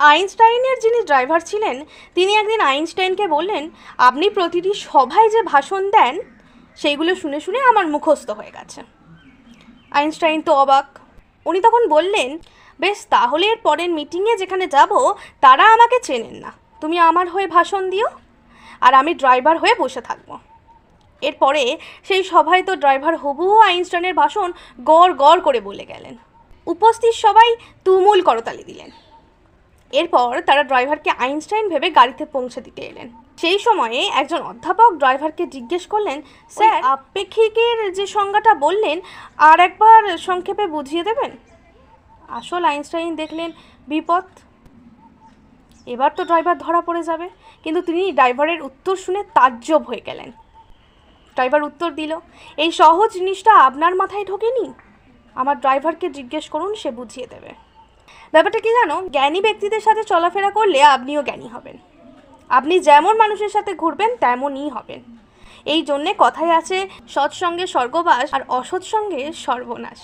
আইনস্টাইনের যিনি ড্রাইভার ছিলেন, তিনি একদিন আইনস্টাইনকে বললেন, আপনি প্রতিটি সভায় যে ভাষণ দেন, সেইগুলো শুনে শুনে আমার মুখস্থ হয়ে গেছে। আইনস্টাইন তো অবাক। উনি তখন বললেন, বেশ, তাহলে এর পরের মিটিংয়ে যেখানে যাব, তারা আমাকে চেনেন না। তুমি আমার হয়ে ভাষণ দিও, আর আমি ড্রাইভার হয়ে বসে থাকব। এরপরে সেই সভায় তো ড্রাইভার হবু আইনস্টাইনের ভাষণ গড় গড় করে বলে গেলেন। উপস্থিত সবাই তুমুল করতালি দিলেন। এরপর তারা ড্রাইভারকে আইনস্টাইন ভেবে গাড়িতে পৌঁছে দিতে এলেন। সেই সময়ে একজন অধ্যাপক ড্রাইভারকে জিজ্ঞেস করলেন স্যার আপেক্ষিকের যে সংজ্ঞাটা বললেন আর একবার সংক্ষেপে বুঝিয়ে দেবেন? আসল আইনস্টাইন দেখলেন বিপদ। এবার তো ড্রাইভার ধরা পড়ে যাবে কিন্তু তিনি ড্রাইভারের উত্তর শুনে তাজ্জব হয়ে গেলেন। ড্রাইভার উত্তর দিল এই সহজ জিনিসটা আপনার মাথায় ঢোকেনি? আমার ড্রাইভারকে জিজ্ঞেস করুন সে বুঝিয়ে দেবে। ব্যাপারটা কি জানো? জ্ঞানী ব্যক্তিদের সাথে চলাফেরা করলে আপনিও জ্ঞানী হবেন। আপনি যেমন মানুষের সাথে ঘুরবেন, তেমনই হবেন। এই জন্যে কথায় আছে, সৎসঙ্গে স্বর্গবাস আর অসৎসঙ্গে সর্বনাশ।